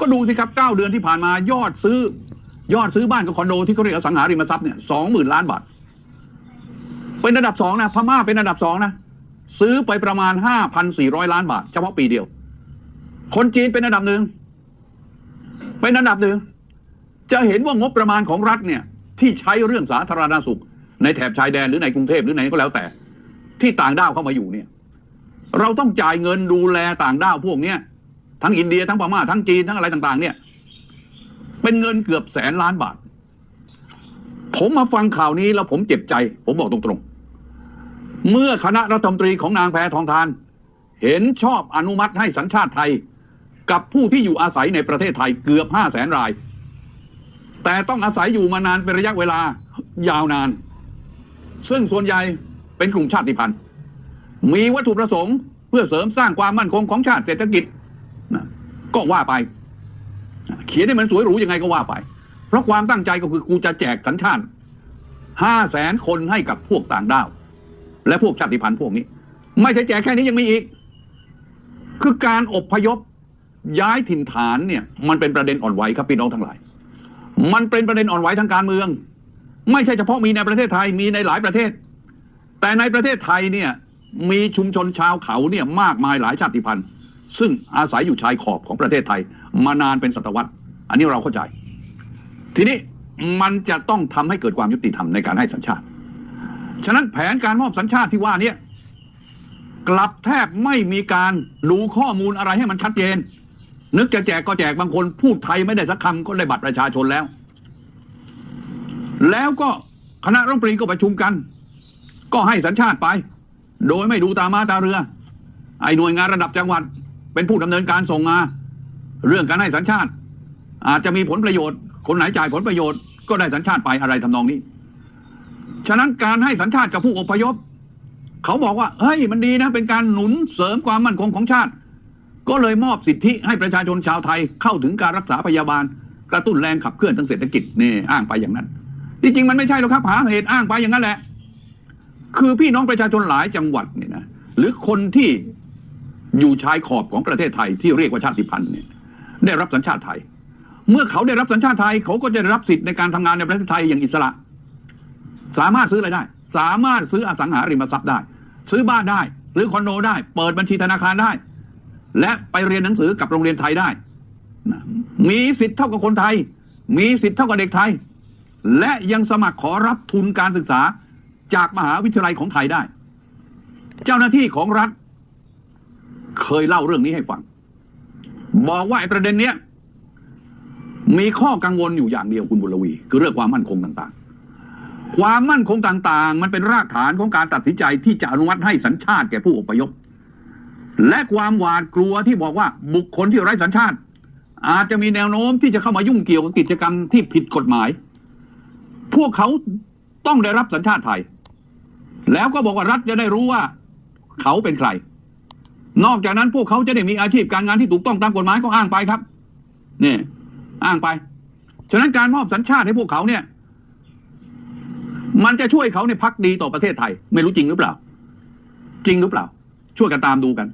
ก็ดูสิครับเก้าเดือนที่ผ่านมายอดซื้อ ยอดซื้อบ้านกับคอนโดที่เขาเรียกอสังหาริมทรัพย์เนี่ยสองหมื่นล้านบาท เป็นอันดับสองนะพม่าเป็นอันดับสองนะ ซื้อไปประมาณห้าพันสี่ร้อยล้านบาท เฉพาะปีเดียว คนจีนเป็นอันดับหนึ่งเป็นอันดับหนึ่งจะเห็นว่างบประมาณของรัฐเนี่ยที่ใช้เรื่องสาธารณสุข ในแถบชายแดนหรือในกรุงเทพหรือไหนก็แล้วแต่ ที่ต่างด้าวเข้ามาอยู่เนี่ย เราต้องจ่ายเงินดูแลต่างด้าวพวกเนี้ย ทั้งอินเดียทั้งพม่าทั้งจีนทั้งอะไรต่าง ๆ เนี่ย เป็นเงินเกือบแสนล้านบาท ผมมาฟังข่าวนี้แล้วผมเจ็บใจ ผมบอกตรงๆ เมื่อคณะรัฐมนตรีของนางแพทองทาน เห็นชอบอนุมัติให้สัญชาติไทย กับผู้ที่อยู่อาศัยในประเทศไทยเกือบห้าแสนราย แต่ต้องอาศัยอยู่มานานเป็นระยะเวลายาวนาน ซึ่งส่วนใหญ่เป็นกลุ่มชาติพันธุ์มีวัตถุประสงค์เพื่อเสริมสร้างความมั่นคงของชาติเศรษฐกิจ ก็ว่าไป เขียนให้มันสวยหรูยังไงก็ว่าไป เพราะความตั้งใจก็คือกูจะแจกสัญชาติห้าแสนคนให้กับพวกต่างด้าว และพวกชาติพันธุ์พวกนี้ ไม่ใช่แจกแค่นี้ยังมีอีก คือการอบพยพย้ายถิ่นฐานเนี่ย มันเป็นประเด็นอ่อนไหวครับพี่น้องทั้งหลาย มันเป็นประเด็นอ่อนไหวทางการเมือง ไม่ใช่เฉพาะมีในประเทศไทยมีในหลายประเทศ แต่ในประเทศไทยเนี่ยมีชุมชนชาวเขาเนี่ยมากมายหลายชาติพันธุ์ ซึ่งอาศัยอยู่ชายขอบของประเทศไทย มานานเป็นศตวรรษ อันนี้เราเข้าใจ ทีนี้มันจะต้องทำให้เกิดความยุติธรรมในการให้สัญชาติ ฉะนั้นแผนการมอบสัญชาติที่ว่านี้กลับแทบไม่มีการดูข้อมูลอะไรให้มันชัดเจน นึกจะแจกก็แจกบางคนพูดไทยไม่ได้สักคำก็ได้บัตรประชาชนแล้ว แล้วก็คณะรัฐมนตรีก็ประชุมกัน ก็ให้สัญชาติไป โดยไม่ดูตามาตาเรือ ไอ้หน่วยงานระดับจังหวัด เป็นผู้ดำเนินการส่งมา เรื่องการให้สัญชาติ อาจจะมีผลประโยชน์ คนไหนจ่ายผลประโยชน์ก็ได้สัญชาติไปอะไรทำนองนี้ ฉะนั้นการให้สัญชาติกับผู้อพยพ เขาบอกว่าเฮ้ยมันดีนะ เป็นการหนุนเสริมความมั่นคงของชาติ ก็เลยมอบสิทธิให้ประชาชนชาวไทยเข้าถึงการรักษาพยาบาล กระตุ้นแรงขับเคลื่อนทางเศรษฐกิจนี่อ้างไปอย่างนั้นที่จริงมันไม่ใช่หรอกครับหาเหตุอ้างไปอย่างนั้นแหละ คือพี่น้องประชาชนหลายจังหวัดเนี่ยนะหรือคนที่ อยู่ชายขอบของประเทศไทยที่เรียกว่าชาติพันธุ์เนี่ยได้รับสัญชาติไทย เมื่อเขาได้รับสัญชาติไทย เขาก็จะได้รับสิทธิ์ในการทำงานในประเทศไทยอย่างอิสระ สามารถซื้ออะไรได้ สามารถซื้ออสังหาริมทรัพย์ได้ ซื้อบ้านได้ ซื้อคอนโดได้ เปิดบัญชีธนาคารได้ และไปเรียนหนังสือกับโรงเรียนไทยได้ มีสิทธิ์เท่ากับคนไทย มีสิทธิ์เท่ากับเด็กไทย และยังสมัครขอรับทุนการศึกษาจากมหาวิทยาลัยของไทยได้ เจ้าหน้าที่ของรัฐ ยเล่าเรื่องนี้ให้ฟัง บอกว่าไอ้ประเด็นเนี้ยมีข้อกังวลอยู่อย่างเดียวคุณบุรวี คือเรื่องความมั่นคงต่างๆ ความมั่นคงต่างๆ มันเป็นรากฐานของการตัดสินใจที่จะอนุมัติให้สัญชาติแก่ผู้อพยพ และความหวาดกลัวที่บอกว่าบุคคลที่ไร้สัญชาติ อาจจะมีแนวโน้มที่จะเข้ามายุ่งเกี่ยวกับกิจกรรมที่ผิดกฎหมาย พวกเขาต้องได้รับสัญชาติไทย แล้วก็บอกว่ารัฐจะได้รู้ว่า เขาเป็นใคร นอกจากนั้นพวกเขาจะได้มีอาชีพการงานที่ถูกต้องตามกฎหมายก็อ้างไปครับนี่อ้างไป ฉะนั้นการมอบสัญชาติให้พวกเขาเนี่ย มันจะช่วยเขาในพักดีต่อประเทศไทย ไม่รู้จริงหรือเปล่า จริงหรือเปล่า ช่วยกันตามดูกัน